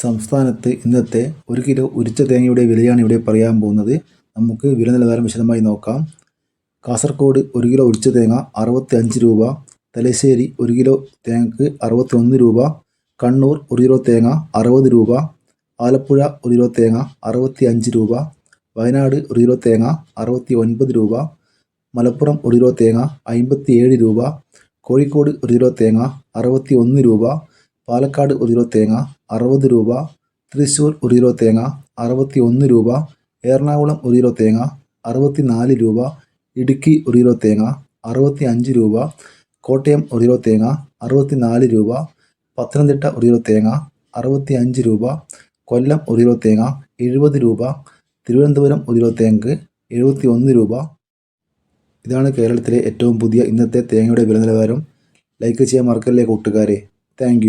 സംസ്ഥാനത്ത് ഇന്നത്തെ ഒരു കിലോ ഉരിച്ച തേങ്ങയുടെ വിലയാണ് ഇവിടെ പറയാൻ പോകുന്നത്. നമുക്ക് വില നിലവാരം വിശദമായി നോക്കാം. കാസർഗോഡ് ഒരു കിലോ ഉരിച്ച തേങ്ങ അറുപത്തി അഞ്ച് രൂപ. തലശ്ശേരി ഒരു കിലോ തേങ്ങക്ക് അറുപത്തി ഒന്ന് രൂപ. കണ്ണൂർ ഒരു കിലോ തേങ്ങ അറുപത് രൂപ. ആലപ്പുഴ ഒരു കിലോ തേങ്ങ അറുപത്തി അഞ്ച് രൂപ. വയനാട് ഒരു കിലോ തേങ്ങ അറുപത്തി ഒൻപത് രൂപ. മലപ്പുറം ഒരു കിലോ തേങ്ങ അമ്പത്തി ഏഴ് രൂപ. കോഴിക്കോട് ഒരു കിലോ തേങ്ങ അറുപത്തി ഒന്ന് രൂപ. പാലക്കാട് ഒരു കിലോ തേങ്ങ അറുപത് രൂപ. തൃശ്ശൂർ ഒരു കിലോ തേങ്ങ അറുപത്തി ഒന്ന് രൂപ. എറണാകുളം ഒരു കിലോ തേങ്ങ അറുപത്തി നാല് രൂപ. ഇടുക്കി ഒരു കിലോ തേങ്ങ അറുപത്തി അഞ്ച് രൂപ. കോട്ടയം ഒരു കിലോ തേങ്ങ അറുപത്തി നാല് രൂപ. പത്തനംതിട്ട ഒരു കിലോ തേങ്ങ അറുപത്തി അഞ്ച് രൂപ. കൊല്ലം ഒരു കിലോ തേങ്ങ എഴുപത് രൂപ. തിരുവനന്തപുരം ഒരു കിലോ തേങ്ങക്ക് എഴുപത്തി ഒന്ന് രൂപ. ഇതാണ് കേരളത്തിലെ ഏറ്റവും പുതിയ ഇന്നത്തെ തേങ്ങയുടെ വില നിലവാരം ലൈക്ക് ചെയ്യാൻ മറക്കല്ലേ കൂട്ടുകാരെ. താങ്ക്